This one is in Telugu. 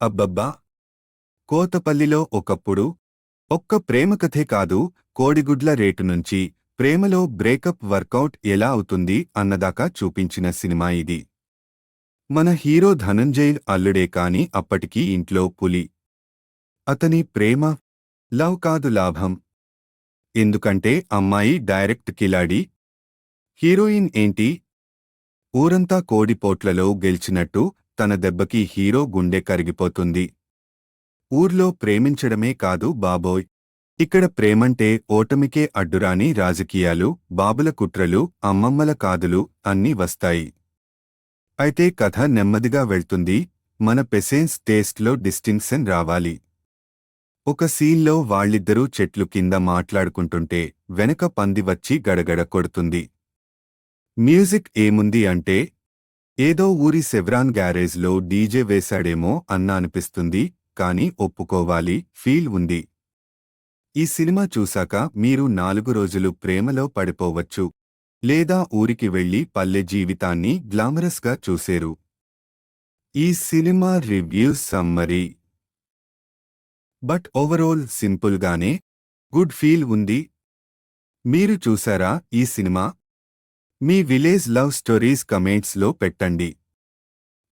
అబ్బబ్బా! కోతపల్లిలో ఒకప్పుడు ఒక్క ప్రేమకథే కాదు కోడిగుడ్ల రేటు నుంచి ప్రేమలో బ్రేకప్ వర్కౌట్ ఎలా అవుతుంది అన్నదాకా చూపించిన సినిమా ఇది. మన హీరో ధనంజయ్ అల్లుడే కాని అప్పటికీ ఇంట్లో పులి. అతని ప్రేమ లవ్ కాదు లాభం. ఎందుకంటే అమ్మాయి డైరెక్ట్ కిలాడి. హీరోయిన్ ఏంటి? ఊరంతా కోడిపోట్లలో గెలిచినట్టు తన దెబ్బకి హీరో గుండె కరిగిపోతుంది. ఊర్లో ప్రేమించడమే కాదు బాబోయ్. ఇక్కడ ప్రేమంటే ఓటమికే అడ్డురాని రాజకీయాలు బాబుల కుట్రలు అమ్మమ్మల కాదులు అన్నీ వస్తాయి. అయితే కథ నెమ్మదిగా వెళ్తుంది మన పెసెన్స్ టేస్ట్లో డిస్టింక్షన్ రావాలి. ఒక సీన్లో వాళ్ళిద్దరూ చెట్లు కింద మాట్లాడుకుంటుంటే వెనక పంది వచ్చి గడగడ కొడుతుంది. మ్యూజిక్ ఏముంది అంటే ఏదో ఊరి సెవ్రాన్ గ్యారేజ్లో డీజే వేశాడేమో అన్న అనిపిస్తుంది కాని ఒప్పుకోవాలి ఫీల్ ఉంది. ఈ సినిమా చూశాక మీరు నాలుగు రోజులు ప్రేమలో పడిపోవచ్చు. లేదా ఊరికి వెళ్ళి పల్లె జీవితాన్ని గ్లామరస్గా చూసేరు. ఈ cinema review summary. But overall సింపుల్గానే గుడ్ ఫీల్ ఉంది. మీరు చూసారా ఈ సినిమా? మీ విలేజ్ లవ్ స్టోరీస్ కమెంట్స్లో పెట్టండి.